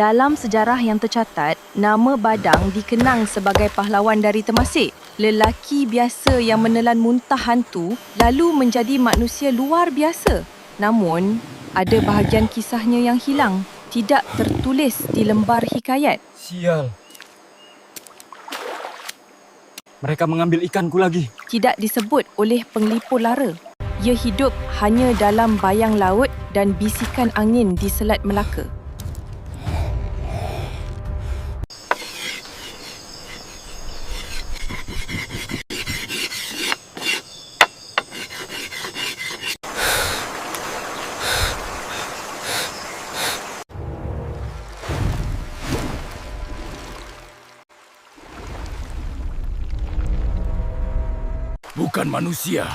Dalam sejarah yang tercatat, nama Badang dikenang sebagai pahlawan dari Temasek. Lelaki biasa yang menelan muntah hantu lalu menjadi manusia luar biasa. Namun, ada bahagian kisahnya yang hilang, tidak tertulis di lembar hikayat. Sial. Mereka mengambil ikanku lagi. Tidak disebut oleh penglipur lara. Ia hidup hanya dalam bayang laut dan bisikan angin di Selat Melaka. Bukan manusia,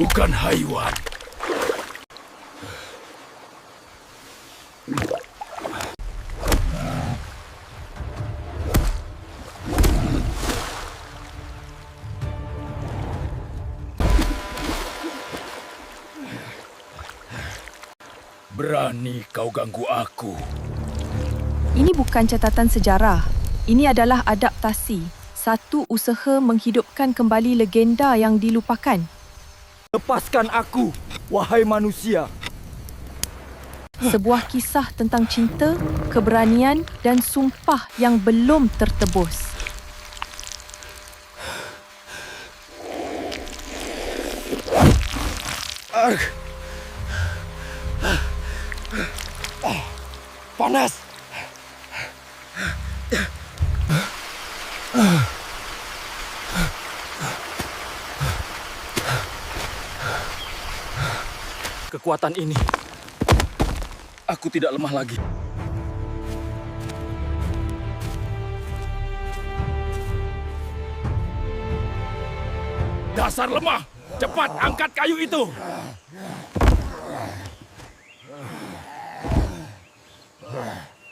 bukan haiwan. Berani kau ganggu aku. Ini bukan catatan sejarah. Ini adalah adaptasi. Satu usaha menghidupkan kembali legenda yang dilupakan. Lepaskan aku, wahai manusia. Sebuah kisah tentang cinta, keberanian dan sumpah yang belum tertebus. Panas. Kekuatan ini, aku tidak lemah lagi. Dasar lemah! Cepat angkat kayu itu!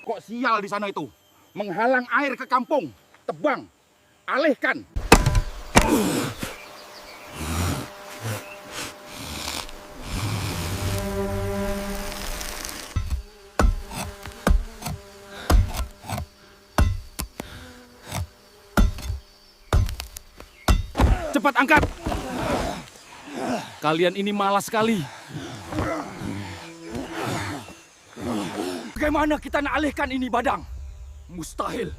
Kok sial di sana itu? Menghalang air ke kampung. Tebang. Alihkan. Cepat Kalian ini malas sekali. Bagaimana kita nak alihkan ini, Badang? Mustahil.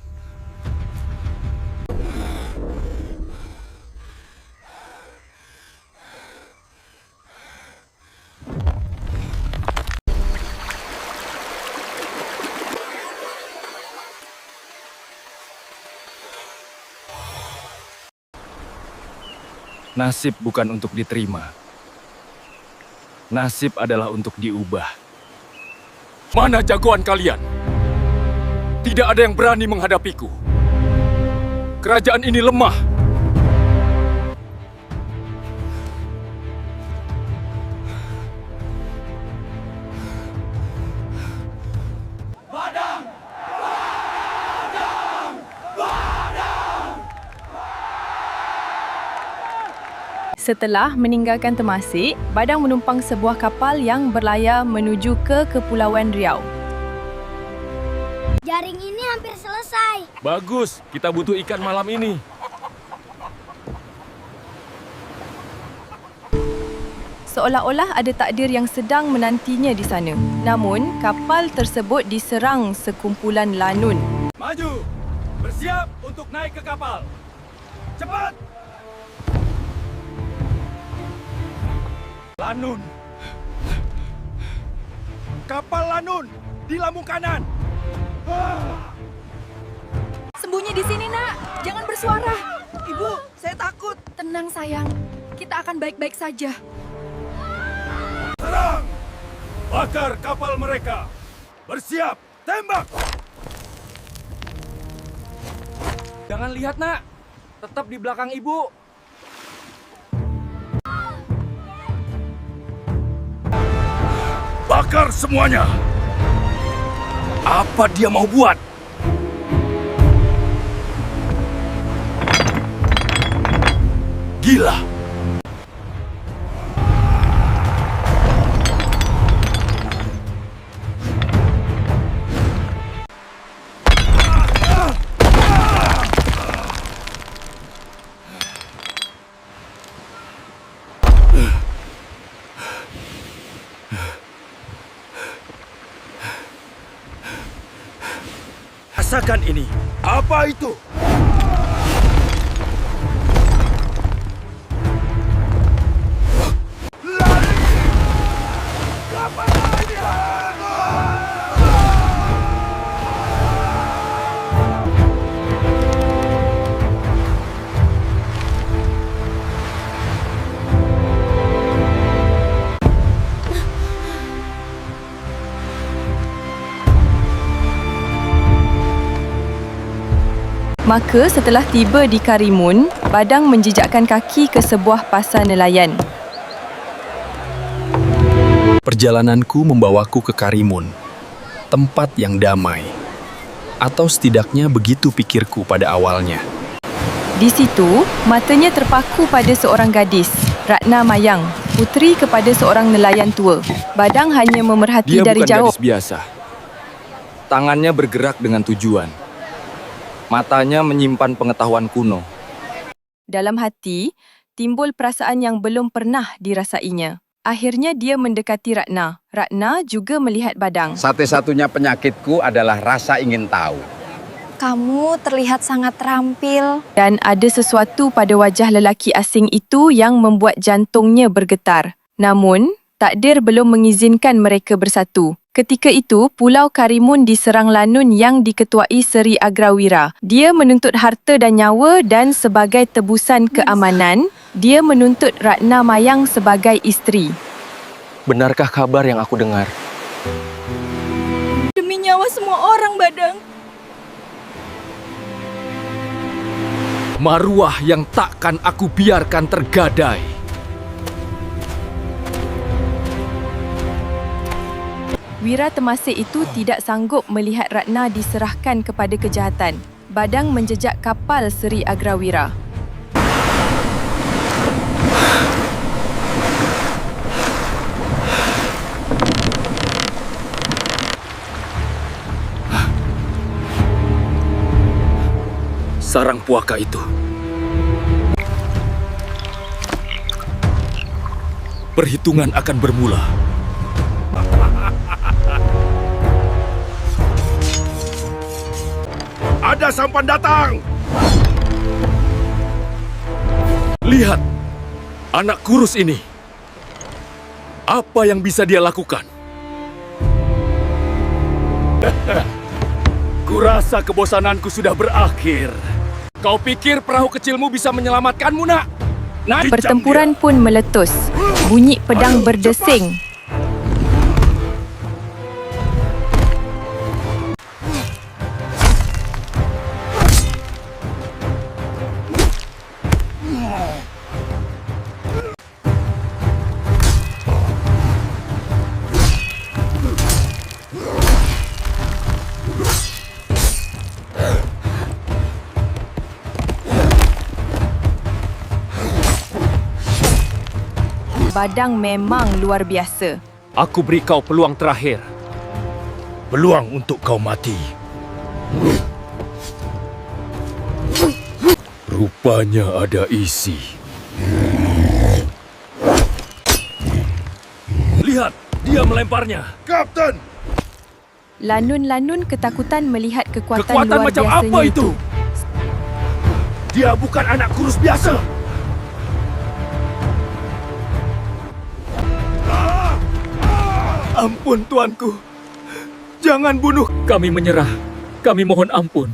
Nasib bukan untuk diterima. Nasib adalah untuk diubah. Mana jagoan kalian? Tidak ada yang berani menghadapiku. Kerajaan ini lemah. Setelah meninggalkan Temasek, Badang menumpang sebuah kapal yang berlayar menuju ke Kepulauan Riau. Jaring ini hampir selesai. Bagus, kita butuh ikan malam ini. Seolah-olah ada takdir yang sedang menantinya di sana. Namun, kapal tersebut diserang sekumpulan lanun. Maju! Bersiap untuk naik ke kapal. Cepat! Lanun! Kapal Lanun di lambung kanan. Sembunyi di sini, Nak. Jangan bersuara. Ibu, saya takut. Tenang, sayang. Kita akan baik-baik saja. Serang! Bakar kapal mereka. Bersiap, tembak! Jangan lihat, nak. Tetap di belakang ibu. Bakar semuanya. Apa dia mau buat? Gila. Rasakan ini. Apa itu? Maka setelah tiba di Karimun, Badang menjejakkan kaki ke sebuah pasar nelayan. Perjalananku membawaku ke Karimun, tempat yang damai. Atau setidaknya begitu pikirku pada awalnya. Di situ, matanya terpaku pada seorang gadis, Ratna Mayang, puteri kepada seorang nelayan tua. Badang hanya memerhati Dia dari bukan jauh. gadis biasa. Tangannya bergerak dengan tujuan. Matanya menyimpan pengetahuan kuno. Dalam hati, timbul perasaan yang belum pernah dirasainya. Akhirnya dia mendekati Ratna. Ratna juga melihat Badang. Satu-satunya penyakitku adalah rasa ingin tahu. Kamu terlihat sangat terampil. Dan ada sesuatu pada wajah lelaki asing itu yang membuat jantungnya bergetar. Namun, takdir belum mengizinkan mereka bersatu. Ketika itu, Pulau Karimun diserang lanun yang diketuai Seri Agrawira. Dia menuntut harta dan nyawa dan sebagai tebusan keamanan, dia menuntut Ratna Mayang sebagai isteri. Benarkah kabar yang aku dengar? Demi nyawa semua orang, Badang. Maruah yang takkan aku biarkan tergadai. Wira temasik itu tidak sanggup melihat Ratna diserahkan kepada kejahatan. Badang menjejak kapal Seri Agrawira. Sarang puaka itu. Perhitungan akan bermula. Sampan datang! Lihat, anak kurus ini. Apa yang bisa dia lakukan? Kurasa kebosananku sudah berakhir. Kau pikir perahu kecilmu bisa menyelamatkanmu, nak? Nak, Pertempuran pun meletus. Bunyi pedang berdesing. Badang memang luar biasa. Aku beri kau peluang terakhir. Peluang untuk kau mati. Rupanya ada isi. Lihat, dia melemparnya. Kapten! Lanun-lanun ketakutan melihat kekuatan, Kekuatan luar macam biasanya apa itu? Dia bukan anak kurus biasa. Ampun, tuanku. Jangan bunuh. Kami menyerah. Kami mohon ampun.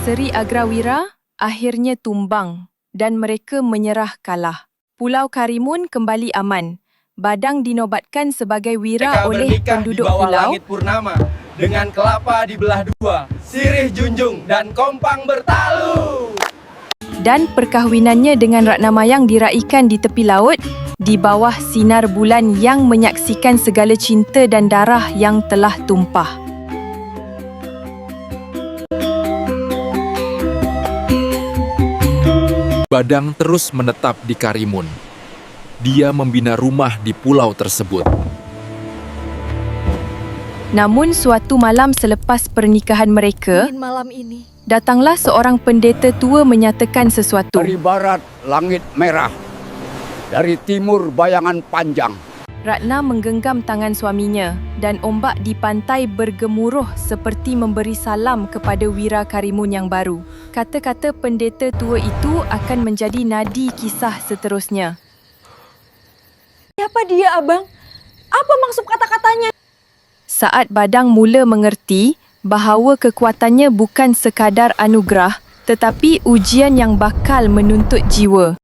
Seri Agrawira akhirnya tumbang dan mereka menyerah kalah. Pulau Karimun kembali aman. Badang dinobatkan sebagai wira oleh penduduk pulau purnama dengan kelapa dibelah dua, sirih junjung dan kompang bertalu. dan perkahwinannya dengan Ratna Mayang diraikan di tepi laut di bawah sinar bulan yang menyaksikan segala cinta dan darah yang telah tumpah. Badang terus menetap di Karimun. Dia membina rumah di pulau tersebut. Namun suatu malam selepas pernikahan mereka, malam ini. datanglah seorang pendeta tua menyatakan sesuatu. Dari barat, langit merah. Dari timur, bayangan panjang. Ratna menggenggam tangan suaminya dan ombak di pantai bergemuruh seperti memberi salam kepada Wira Karimun yang baru. Kata-kata pendeta tua itu akan menjadi nadi kisah seterusnya. Siapa dia, Abang? Apa maksud kata-katanya? Saat Badang mula mengerti bahawa kekuatannya bukan sekadar anugerah tetapi ujian yang bakal menuntut jiwa.